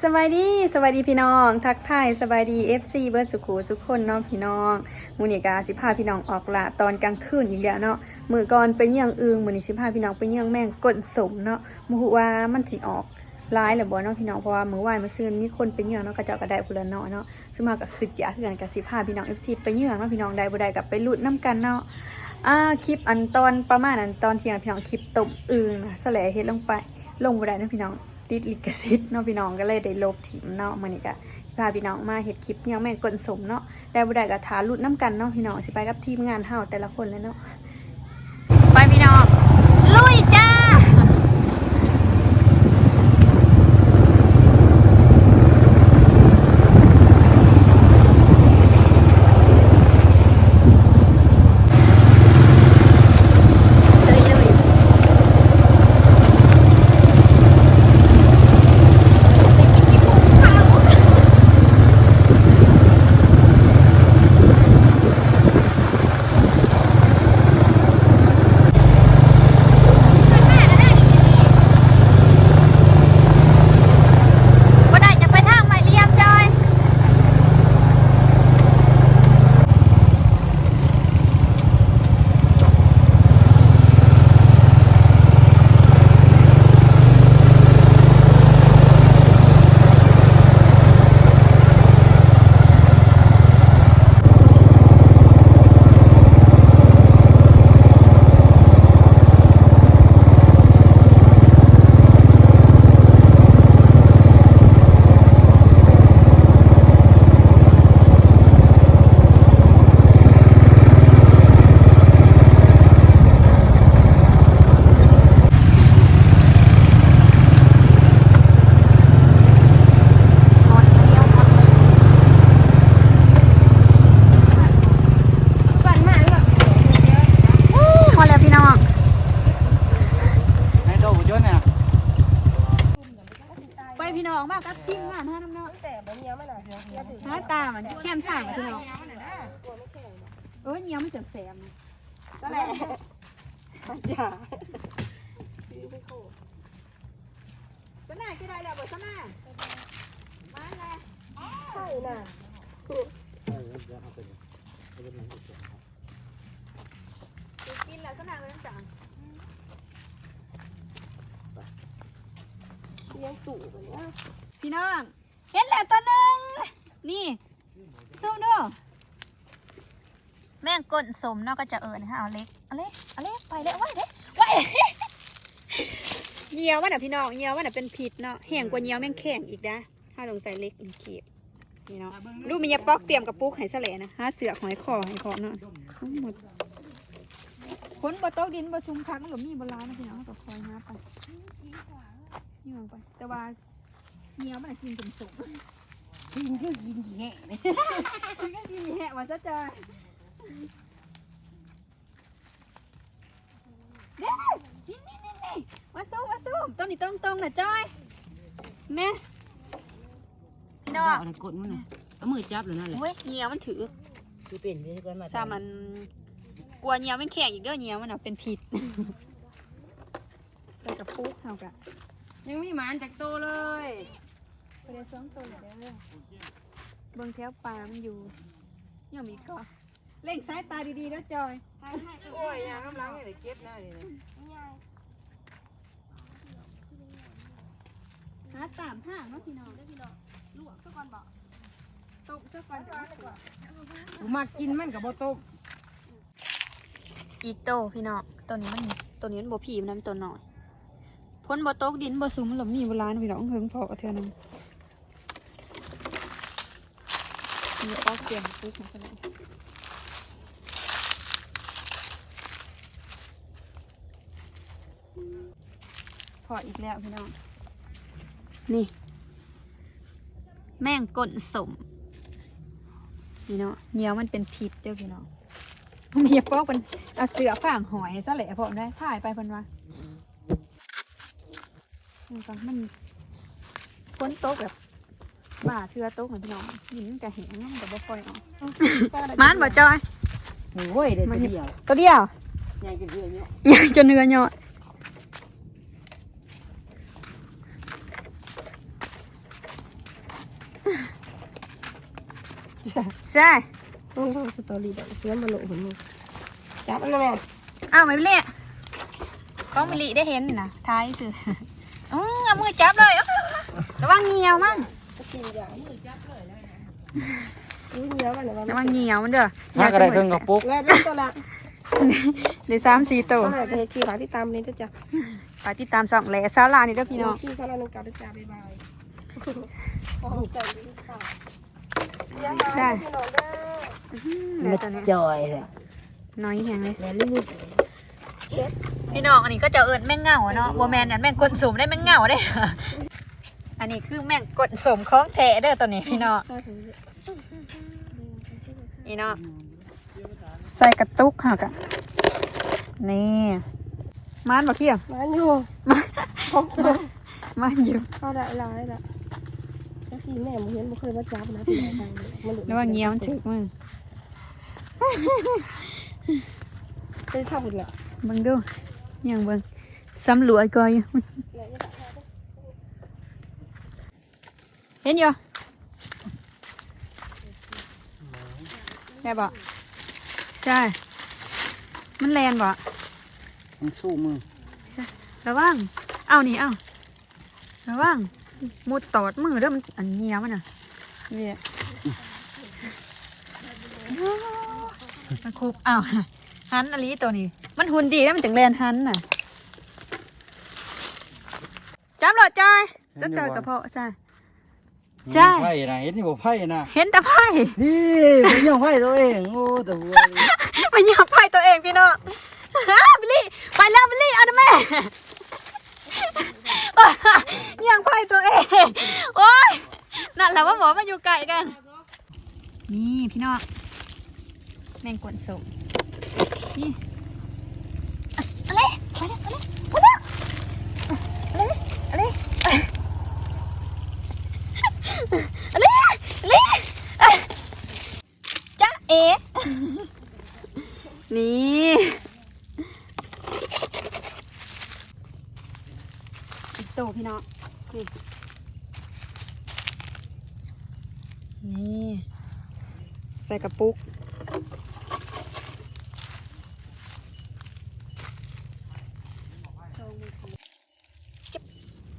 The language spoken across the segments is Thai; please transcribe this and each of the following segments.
สวัสดีสวัสดีพี่น้อง ทักทายสบายดี FC เบิร์ดสุขูทุกคนเนาะพี่น้องมูนิกาสิพาพี่น้องออกละตอนกลางคืนอีกแล้วเนาะมือก่อนไปเยี่ยงอึงมือนี้สิพาพี่น้องไปเยี่ยงแม่งกลนสมเนาะมูฮูว่ามันสิออกร้ายหรือบ่เนาะพี่น้องเพราะว่ามือวานมือซื่นมีคนไปเยี่ยงเนาะกระเจ้ากระไดพุ่นละเนาะเนาะซึ่งมาก็คืออยากคือกันกับสิพาพี่น้อง FC ไปเยี่ยงเนาะพี่น้องได้บ่ได้กับไปลุ้นน้กันเนาะอ่าคลิปอันตอนประมาณอันตอนเที่ยงพี่น้องคลิปต้มอึงนะสแหลเฮ็ดลงไปลงบ่ได้เนาะพี่น้อง ติดลิขสิทธิ์เนาะพี่น้องก็เลยได้ลบถิ่มเนาะมันนี่ก็พาพี่น้องมาเห็ดคลิปยังแม่งกลนสมเนาะได้บุได้ก็ทาลุดน้ำกันเนาะพี่น้องสิไปกับทีมงานเฮาแต่ละคนเลยเนาะไปพี่น้องลุยจ้า เลยเลย บ่ได้จะไปทางใหม่เรียมจอย ฮอตเลี้ยวฮอตเลยปั่นมาหรือเปล่าอู้ฮอตแล้วพี่น้อง ให้โตผู้ช่วยเนี่ย ไปพี่น้ องมากครับทีมงานะน้ำเนาะฮะตามันแค้มถ่ายมาพี่น้องเออเนี้ยไมันเจ็บแสบก็แหละจ้าสน่ากี่ได้แล้วบ่สน่ามาแล้วใช่น่ะกินแล้วสน่าเลยจัง พี่น้องเห็นแล้วตัวหนึ่งนี่สู้ดูแม่งก้นสมเนาะก็จะเอิญฮะเอาเล็กเอาเล็กเอาเล็กไปเลยไว้เล็กไว้เงียวว่าน่ะพี่น้องเงียวว่าน่ะเป็นผิดเนาะแห้งกว่าเงียวแม่งแข็งอีกนะถ้าลงใส่เล็กอีกขีบนี่เนาะลูกมียาปอกเตรียมกับปุ๊กให้สแหลนะหาเสือกหอยคอให้คอเนาะทั้งหมดฝนบ่ตกดินบ่ซุ่มคักมันหลมีบ่ร้ายนะพี่น้องก็คอยหา ไปนี่ลงไป แต่ว่าเงียวมันน่ะกินจนสุกกินคือกินแห่เลยกินก็กินแหะว่าซะจ้าเด้นี่นี่นี่นี่มาสู้มาสู้ต้นนี้ตรงตรงๆนะจ้อยแน่พี่น้องเอาอะไรกดมันน่ะเอามือจับเลยนั่นแหละเว้ยเงียวมันถือคือเป็นที่กันมาซามันกลัวเงียวมันแข็งอีกเด้อเงียวมันอะเป็นผิดไปกับปุ๊กเฮากะ ยังมีหมานจากโตเลยไปเดี๋ยวสองตัวเด้อเบิ่งแถวปลามันอยู่ยังมีก็เล่งสายตาดีๆนะจอยโอ้ยยางกำลังเลยเก็บนะนี่นะหาตามทางเนาะพี่น้องได้พี่น้องลวกซะก่อนบ่ตกซะก่อนกูมากินมันกับบ่ต้มอีกโตพี่น้องตัวนี้มันตัวนี้มันบ่ผีมันนะมันตัวน้อย พ้นบ่ตกดินบ่สุมหลมนี่โบราณพี่น้องเฮิงพอกระเทือนึงมีออกเสียงปุ๊บมาซะแล้วพออีกแล้วพี่น้อง นี่ แม่งก้นสมพี่น้องเหนียวมันเป็นพิษเด้อพี่น้องมียปอกมันเอาเสือฝ่างหอยซะแหละพอได้ถ่ายไปพันวา มันก็มันพ้นโต๊ะแบบบ่าเชื่อโต๊ะเหมือนพี่น้องยิงแต่แหงมันก็บ่ค่อยออกมันบ่จอยโอ้ยเด็ดเดียวตัวเดียวใหญ่จนเหือยใหญ่จนเหือยอะใช่ต้องทำสตอรี่แบบเสื้อมาโหลหุ่นจับมันมาอ้าวไม่เละก็มิลิได้เห็นนะท้ายสื่อ ระวังเหนียวมั่งกินยามือจับเลยแล้วอุ้ยเนื้อมันเนี่ยระวังเหนียวมันเด้อหากระไรเครื่องกระปุกแล้วเป็นตัวละเดี๋ยวสามสี่ตัวต้องหาจะให้ขี้ฝากที่ตามนี้จ้ะไปติดตามสองแหล่ซาลานี่เด้อพี่น้องขี้ซาลานุกาด้วยจ้าบ๊ายบายขอบใจด้วยค่ะใช่พี่น้องเด้อเดี๋ยวตัวนี้จอยเลยน้อยแหงเลยแม่ลูกพี่น้องอันนี้ก็จะเอิญแม่งเหงาเนาะบัวแมนอันแม่งกดสมได้แม่งเหงาได้ อันนี้คือแม่งกดสมของแท้เด้อตัวนี้พี่น้องนี่เนาะใส่กระตุกค่ะกะนี่มานบ่เขี้ยวมาอยู่ขอบคุณมานอยู่เข้าได้หลายละแล้วที่แม่มึงเห็นมึงเคยมาจับนะที่ไหนทางมันหลุดระวังเงี้ยวมันถึกมือไปทำหมดละเบิ่งดูยังเบิ่งสำรวจก่อยอยู่เห็ นอยู่ได้บ่ใช่ มันแลนบ่มันสู้มือระวังเอานี่เอาระวังมุดตอดมือเด้อมันอันเงี้ยวมันน่ะนี่มันคุบอ้าวหันอลีตัวนี้ มันหุ่นดีแล้วมันจังแลนหันน่ะจับหลอดจอยสะจอยกระเพาะใช่ ใช่ไพ่นะเห็นนี่บอกไพ่นะเห็นแต่ไพ่นี่เป็นยังไพ่ตัวเองโอ้แต่หัวมันอยากไพ่ตัวเองพี่น้องอ้าวบิลลี่ไปแล้วบิลลี่เอานะแม่อยากไพ่ตัวเองโอ้ยนั่นแหละว่าหมอมาอยู่ไกลกัน นี่พี่น้องแมงกวนสุกนี่อะอะไรไปเลยไปเลยไปเลยอะไรอะไรอะไรอะไรจ๊ะเอ๋ นี่อีกตัวพี่น้องนี่นี่ใส่กระปุก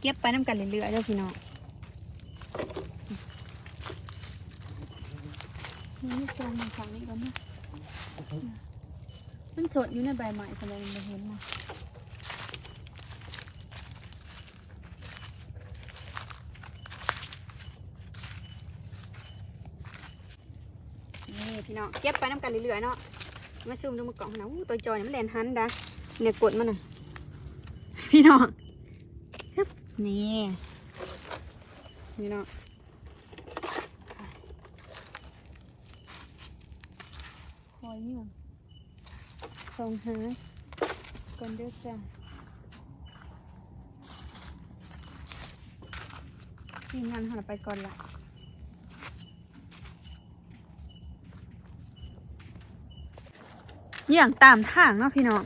เก็บไปน้ำกันเรื่อยๆเด้อพี่น้องนี่โซนฝั่งนี้ก่อนนะมันสดอยู่ในใบไม้ทำไมมันเห็นนะนี่ พี่น้องเก็บไปน้ำกันเรื่อยๆเนาะมาซูมดูมากล่องนะตัวจอยมันแลนหันดะเนี่ยกดมันน่ะพี่น้องนี่พี่เน้องคอยนี่ว่ส่งหาก่อนเด้อจ้ะทีมงานหาไปก่อนละ อย่างตามทางเนาะพี่น้อง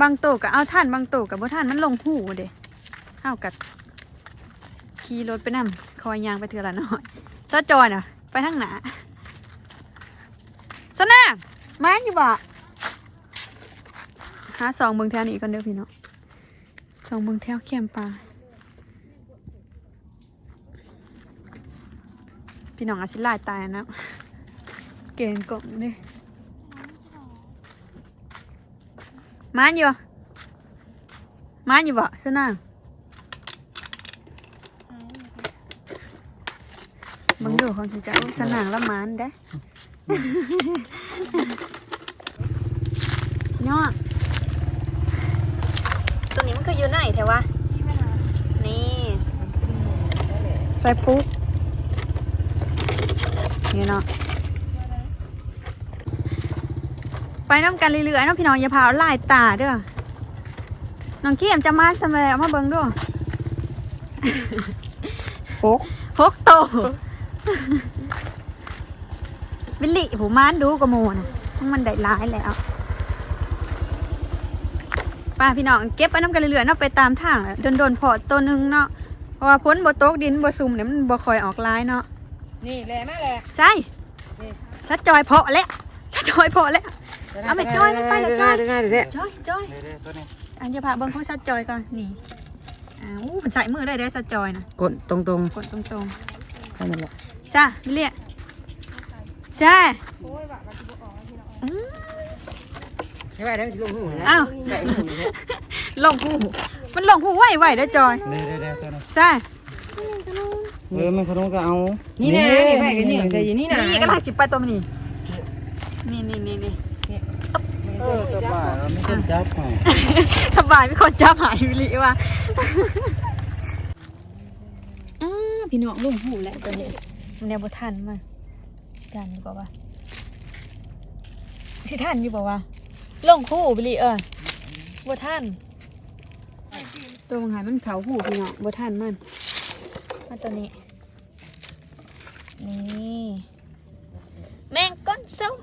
บางโตวก็เอาท่านบางโตวกับบ่ท่านมันลงหูเด้เอากัดขี่รถไปนำคอยยางไปเถื่อละน้อยซะจอยน่ะ ไปทางหนาสนะมาอยู่บ่หาสองเบิงแถวนี้ก่อนเด้อพี่น้องสองเบิงแถวแคมปลาพี่น้องอาชิลายตายนะเก่งกล่องนี่ มานอยู่มานอยู่บ่สนางเบังดูของที่จะสนางละมานได้พี่น้องตัวนี้มันคืออยู่ไหนแถววะนี่ ใส่ปุ๊กนี่เนาะ ไปน้ำกันเรื่อยๆเน้องพี่น้องอย่าพาเอาลายตาเด้อน้องเกี้ยมจะมาสมัยเอามาเบิ่งด้วยโอ๊กหกโตบิลลี่หูมานดูกระโมนะมันได้ร้ายแล้วป้าพี่น้องเก็บไปน้ำกันเรื่อยๆเนาะไปตามทางโดนโดนๆพอตัวหนึงเนาะเพราะว่าพ้นบ่ตกดินบ่ซุ่มเนี่ยมันบ่คอยออกลายเนาะนี่แหละมาแหละใช่นี่ชัดจอยเพาะแล้วชัดจอยเพาะแล้ว เอาไปจ้อยมันไปแล้วจ้อยได้ได้ได้จอยจอยเด้ๆตัวนี้อันจะพาเบิ้งของชัดจอยก่อนนี่อ้าวมันใส่มือได้ได้ชัดจอยนะกดตรงตรงกดตรงๆแค่นั้นแหละๆซ่าไม่เรียกใช่ใช่ไหมเดี๋ยวลงหูนะอ้าวได้หูเลยลงหูมันลงหูไหวไหวได้อจอยเด้ๆๆตัวนี้ใช่เออมันขนมก็เอา นี่นะนี่ไปกันเนี่ยแต่อยี่นี่นะนี่ก็ลากจิบไปตัวมันนี่นี่นี่นี่นี่ เออสบายแล้วไม่ต้องจับให้สบายไม่คนจับหายวิลิว่ะอ้าพี่น้องลงหูแล้วตัวนี้มันแนวบทันมาทันอยู่เปล่าวะสิทันอยู่เปล่าวะลงคู่วิลิเออบทันตัวมันหายมันเขาหูพี่น้องบทันมันมาตัวนี้นี่แมง ก้นส้ม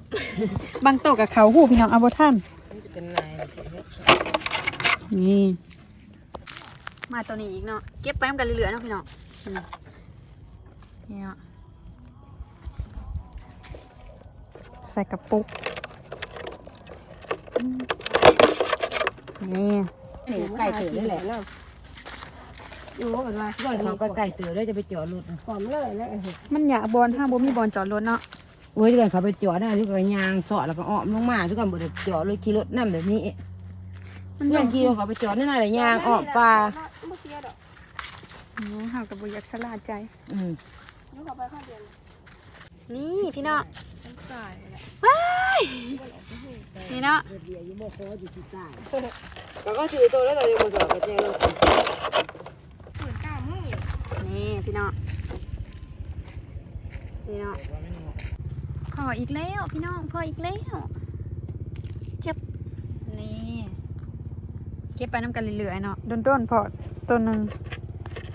บางโตวกับเขาหูพี่น้องเอาบทันเป็นนายนี่มาตัวนี้อีกเนาะเก็บไปมันกันเรื่อยๆเนาะพี่น้องอืมนี่เนาะใส่กระปุกอืมนี่นี่ไก่เตือเลยแหละอยู่กันว่าก่อนเขาก็ไก่เตือเลยจะไปจอดรถหอมเลยแล้วมันอยากบอลห้าบ่มีบอลจอดรถเนาะ โอ้ยก่อนเขาไปจอดนะทุกคนยางสอดแล้วก็อ้อมลงมาทุกคนบ่ได้จอดเลยขี่รถนั่นแบบนี้มันเมื่อกี้เขาไปจอดนั่นน่ะเลยยางอ้อมปลาเมื่อกี้ดอกโอ้ห่างกับบอยากสลาดใจอืมอยู่เขาไปข้าวเดียวนี่พี่น้องต้องใส่แหละว้ายนี่เนาะเขาก็ถือตัวแล้วเราจะมาจอดกับเจ้ารถฝืนกล้ามมือนี่พี่น้องพี่น้อง พออีกแล้วพี่น้องพออีกแล้วเจ็บนี่เก็บไปน้ำกันเรื่อยๆเนาะโดนๆพอตัวหนึ่ง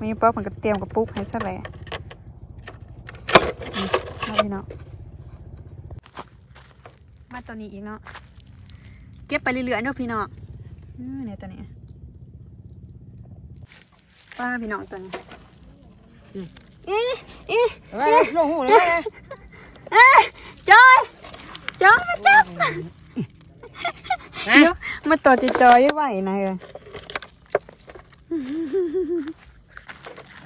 มีป๊อกมันก็เตรียมกับปุ๊กให้ซะแหละนี่เอาพี่น้องมาตัวนี้อีกเนาะเก็บไปเรื่อยๆเนาะพี่น้องอืมเนี่ยตัวนี้ป้าพี่น้องตัวนี้เอ๊ะเอ๊ะไว้ลงหูเลยเอ้ย จอยจอยมาจับเดี๋ยวมาต่อจิจอยไหวนะเออ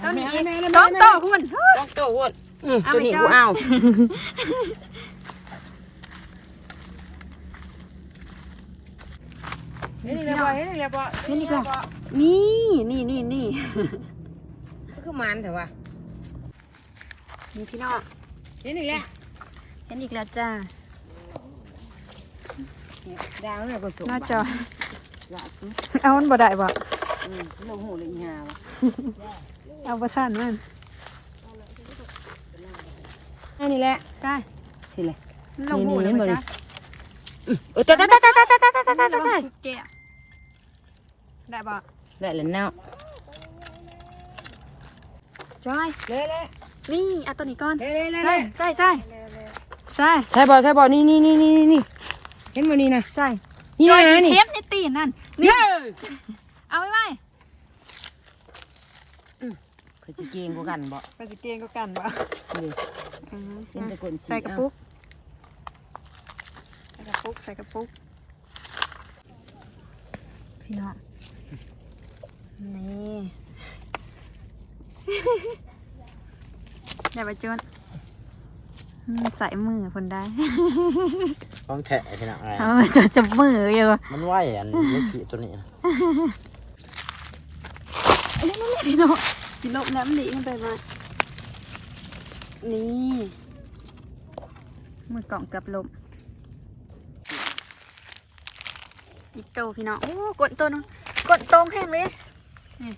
ตัวนี้อีกสองต่อคุณต้องโตวดตัวนี้กูเอาเฮ้ยนี่แหละบ่เฮ้ยนี่แหละบ่นี่ก่อนนี่นี่นี่นี่คือมันเถอะวะนี่พี่น้องนี่นี่แหละ เห็นอีกแล้วจ้าดาวเนี่ยก็สูงหน้าจอเอามันบ่ได้บ่ลงหูเลยยาวะเอาบ่ทันมันนี่แหละใช่สิเลยมันลงหูแล้วนี่บ่นี่จ้าเออตายตายตายตายตายตายตายตายตายระวัตายงแก้วได้บ่ได้แล้วเนาะจอยเลยเลยนี่เอาตัวนี้ก่อนเลยเลยเลยใส่ใส่ใส่ ใส่ใช่บ่ใช่บ่นี่นี่นี่นี่นี่เห็นบ่นี่นะใส่นี่จอยนะสินี่เทปในตีนนั่นนี่เอาไว้ไว้คือสิเก่งกว่ากันบ่ไปสิเกงก็กันบ่นี่เห็นแต่คนสีใส่กระปุกใส่กระปุกใส่กระปุกพี่น้องนี่ได้ปะจุนอืม ใส่มือคนได้ต้องแทะขนาดอะไรเอาจะจับมืออยู่มันไหวอันเล็กขีตัวนี้นะนี่นี่นี่พี่น้องสิลบน้ำหนีมันไปมานี่มือกล่องเกือบลมอีกโตพี่น้อง โอ้กดตัวนึงกดตรงแห้งเลยนี่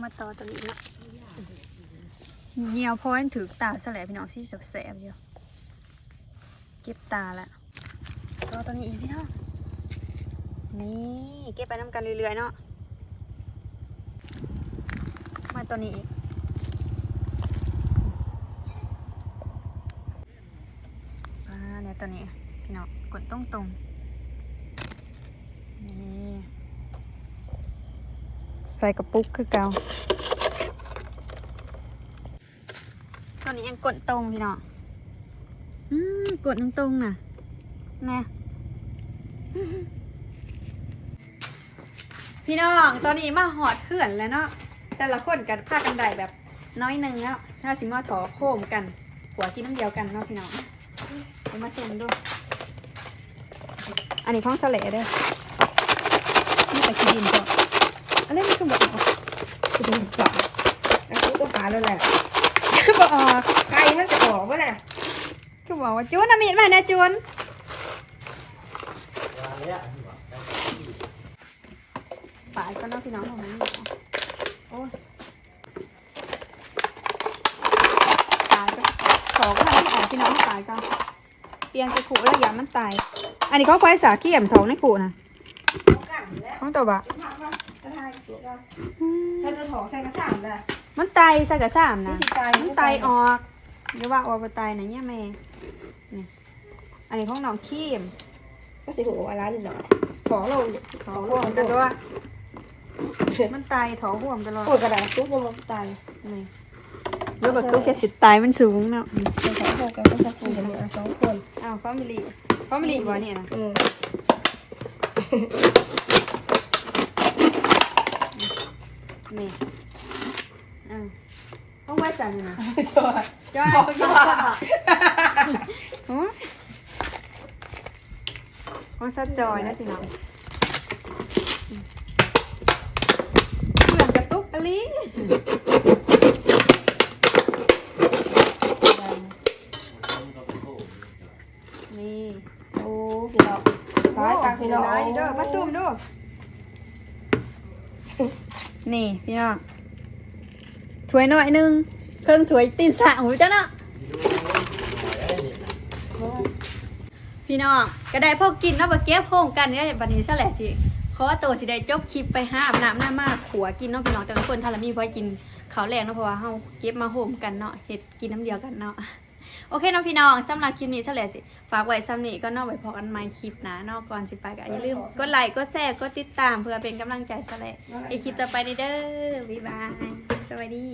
มาต่อตัวนี้เนาะ เหนียวพอยถือตาแสลพี่น้องที่แสบๆอยู่เก็บตาละต่อตัวนี้อีกพี่น้องนี่เก็บไปน้ำกันเรื่อยๆเนาะมาตัวนี้อีกอ่าเนี่ยตัวนี้พี่น้องกดตรงตรงๆนี่ใส่กระปุกคือเกา ตัวนี้ยังกดตรงพี่น้องอืมกดตรงๆน่ะนะพี่น้องตอนนี้มาหอดเขื่อนแล้วเนาะแต่ละคนกันพากันได้แบบน้อยหนึ่งแล้วถ้าสิมาถอโคมกัน หัวกินน้ำเดียวกันเนาะพี่น้องเดี๋ยวมาชิมดูอันนี้ข้องสะเละเด้อนี่ไปกินดินก่อนอันนี้มันคือบอกคือดินก่อนแล้วกูก็หาแล้วแหละ บอกออกไก่มันจะออกวะน่ะคือบอกว่าจูนน่ะมีดมาเนี่ยจูนปาดก็เนาะพี่น้องของมันเหนียวโอ้ยตายก็ขอก็ทำให้ออกพี่น้องตายก็เปลี่ยนไปขู่แล้วอย่ามันตาย อันนี้เขาควายสาเขี้ยมทองในขู่นะของตัวบะจะทายเสียแล้วฉันจะถอใส่กระสานเลย มันตายใส่กระสามนะนี่สิตายมันตายออกเดี๋ยวว่าออกไปตายไหนเนี่ยแม่นี่อันนี้ของน้องขี้มก็สิหัวร้านนี่หน่อยขอลงขอลห่วงมกันด้วยมันตายถอห่วมตลอดโอ้ยกระดาษทุกยังมันตายนี่แล้วแบบตู้แค่สิตายมันสูงเนาะเป็นสองคนกันก็จะคุยกันเนี่ยสองคนอ้าวฟามิลี่ฟามิลี่บ่เนี่ยนะอืมนี่อ้าวต้องไว้ สั่นอยู่นะตัวจ้อยก็ยกก่อนโอ้ของซัดจอยนะพี่น้องเพื่อนกระตุกอะไรนี่โอ้พี่น้องร้ายกลางพี่น้องร้ายเด้อมาซูมดูนี่พี่น้องถ้วยหน่อยหนึง เครื่องถ้วยตีนสะหูจ้ะเนาะพี่น้องก็ได้พวกกินเนาะมาเก็บโฮมกันเนี่ยบัดนี้ซะแหละสิขอตัวสิได้จบคลิปไปห้าน้ำหน้ามาขัวกินเนาะพี่น้องแต่ละคนถ้าละมีพอกินเขาแรงเนาะเพราะว่าเฮาเก็บมาโฮมกันเนาะเฮ็ดกินน้ำเดียวกันเนาะโอเคเนาะพี่น้องสำหรับคลิปนี้เฉลยสิฝากไว้ซ้ำนี้ก็นอกไว้พอกันใหม่คลิปนะนอกก่อนสิไปก็อย่าลืมกดไลค์กดแชร์กดติดตามเพื่อเป็นกำลังใจเฉลยไอคลิปต่อไปนี้เด้อบ๊ายบายสวัสดี